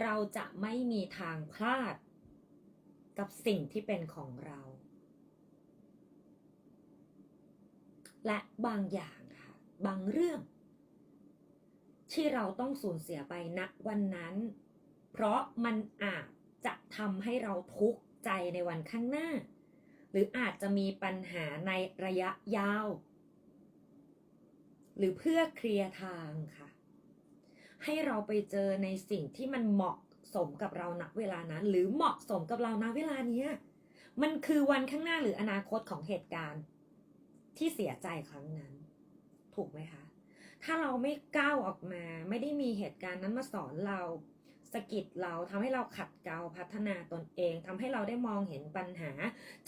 เราจะไม่มีทางพลาดกับสิ่งที่เป็นของเรา และบางอย่างค่ะ บางเรื่อง ที่เราต้องสูญเสียไปณวันนั้น เพราะมันอาจจะทำให้เราทุกข์ใจในวันข้างหน้า หรืออาจจะมีปัญหาในระยะยาว หรือเพื่อเคลียร์ทางค่ะ ให้เราไปเจอในสิ่งที่มันเหมาะสมกับเราณเวลานั้น หรือเหมาะสมกับเราณเวลาเนี้ยมันคือวันข้างหน้าหรืออนาคตของเหตุการณ์ ที่เสียใจครั้งนั้น ถูกไหมคะ ถ้าเราไม่ก้าวออกมา ไม่ได้มีเหตุการณ์นั้นมาสอนเราสกิดเราทำให้เราขัดเกลาพัฒนาตนเองทำให้เราได้มองเห็นปัญหา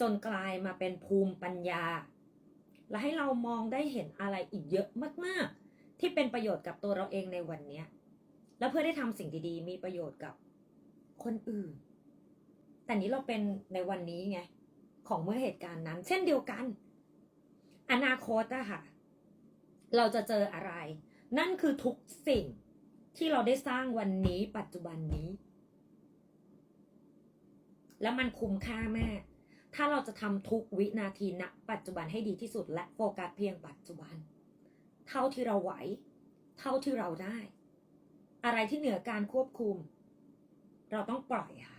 จนกลายมาเป็นภูมิปัญญา และให้เรามองได้เห็นอะไรอีกเยอะมาก ๆ ที่เป็นประโยชน์กับตัวเราเองในวันเนี้ย และเพื่อได้ทำสิ่งดีๆ มีประโยชน์กับคนอื่น แต่นี้เราเป็นในวันนี้ไง ของเมื่อเหตุการณ์นั้น เช่นเดียวกัน อนาคตอะค่ะ เราจะเจออะไร นั่นคือทุกสิ่งที่เราได้สร้างวันนี้ปัจจุบันนี้ แล้วมันคุ้มค่ามาก ถ้าเราจะทำทุกวินาทีณปัจจุบันให้ดีที่สุดและโฟกัสเพียงปัจจุบัน เท่าที่เราไหว เท่าที่เราได้ อะไรที่เหนือการควบคุม เราต้องปล่อยค่ะ